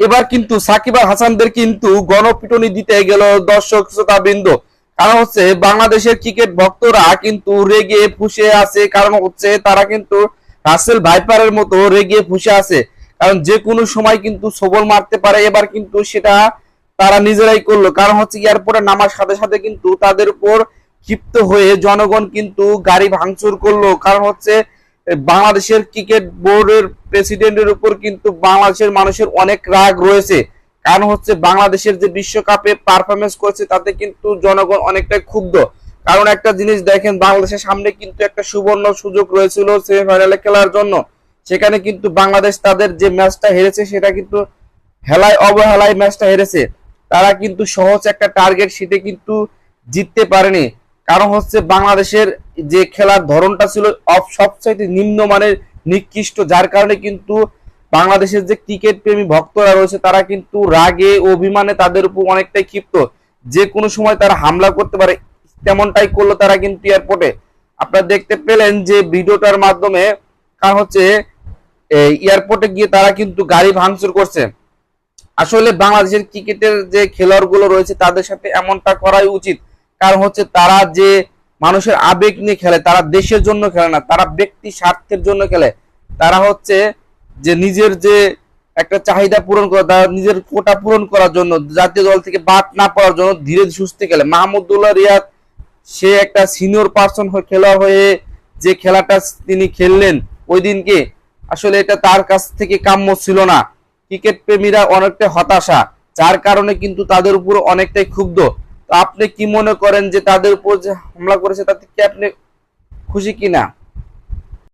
এবার কিন্তু সাকিব হাসানদের কিন্তু গণপিটনি দিতে গেল দর্শক শ্রোতা বৃন্দ কারণ হচ্ছে বাংলাদেশের ক্রিকেট ভক্তরা কিন্তু রেগে ফুসে আছে। কারণ হচ্ছে তারা কিন্তু রাসেল ভাইপারের মতো রেগে ফুসে আছে। কারণ যে কোনো সময় কিন্তু সবল মারতে পারে। এবার কিন্তু সেটা তারা নিজেরাই করল। কারণ হচ্ছে এয়ারপোর্টে নামার সাথে সাথে কিন্তু তাদের উপর ক্ষিপ্ত হয়ে জনগণ কিন্তু গাড়ি ভাঙচুর করল। কারণ হচ্ছে বাংলাদেশের ক্রিকেট বোর্ডের প্রেসিডেন্টের উপর কিন্তু বাংলাদেশের মানুষের অনেক রাগ রয়েছে। কারণ হচ্ছে বাংলাদেশের যে বিশ্বকাপে পারফরমেন্স করেছে, তাতে কিন্তু জনগণ অনেকটাই ক্ষুব্ধ। কারণ একটা জিনিস দেখেন, বাংলাদেশের সামনে কিন্তু একটা সুবর্ণ সুযোগ রয়েছিল সেমিফাইনালে খেলার জন্য। সেখানে কিন্তু বাংলাদেশ তাদের যে ম্যাচটা হেরেছে, সেটা কিন্তু হেলায় অবহেলায় ম্যাচটা হেরেছে। তারা কিন্তু সহজ একটা টার্গেট সেটা কিন্তু জিততে পারেনি। কারণ হচ্ছে বাংলাদেশের যে খেলার ধরনটা ছিল সবচাইতে নিম্নমানের নিকৃষ্ট, যার কারণে কিন্তু বাংলাদেশের যে ক্রিকেট প্রেমী ভক্তরা রয়েছে, তারা কিন্তু রাগে, অভিমানে তাদের উপর অনেকটাই ক্ষিপ্ত। যে কোনো সময় তারা হামলা করতে পারে, তেমনটাই করল তারা কিন্তু এয়ারপোর্টে। আপনারা দেখতে পেলেন যে ভিডিওটার মাধ্যমে কারণ হচ্ছে এয়ারপোর্টে গিয়ে তারা কিন্তু গাড়ি ভাঙচুর করছে। আসলে বাংলাদেশের ক্রিকেটের যে খেলোয়াড়গুলো রয়েছে, তাদের সাথে এমনটা করাই উচিত। কারণ হচ্ছে তারা যে মানুষের আবেগ নিয়ে খেলে, তারা দেশের জন্য খেলে না, তারা ব্যক্তি স্বার্থের জন্য খেলে। তারা হচ্ছে যে নিজের যে একটা চাহিদা পূরণ করা, তারা নিজের কোটা পূরণ করার জন্য, জাতীয় দল থেকে বাদ না পড়ার জন্য ধীরে সুস্থে খেলে। মাহমুদুল্লাহ রিয়াদ, সে একটা সিনিয়র পার্সন খেলোয়াড় হয়ে যে খেলাটা তিনি খেললেন ওই দিনকে আসলে এটা তার কাছ থেকে কাম্য ছিল না। ক্রিকেট প্রেমীরা অনেকটা হতাশা, যার কারণে কিন্তু তাদের উপর অনেকটাই ক্ষুব্ধ। আপনি কি মনে করেন যে তাদের উপর যে হামলা করেছে, তাতে কি আপনি খুশি কিনা?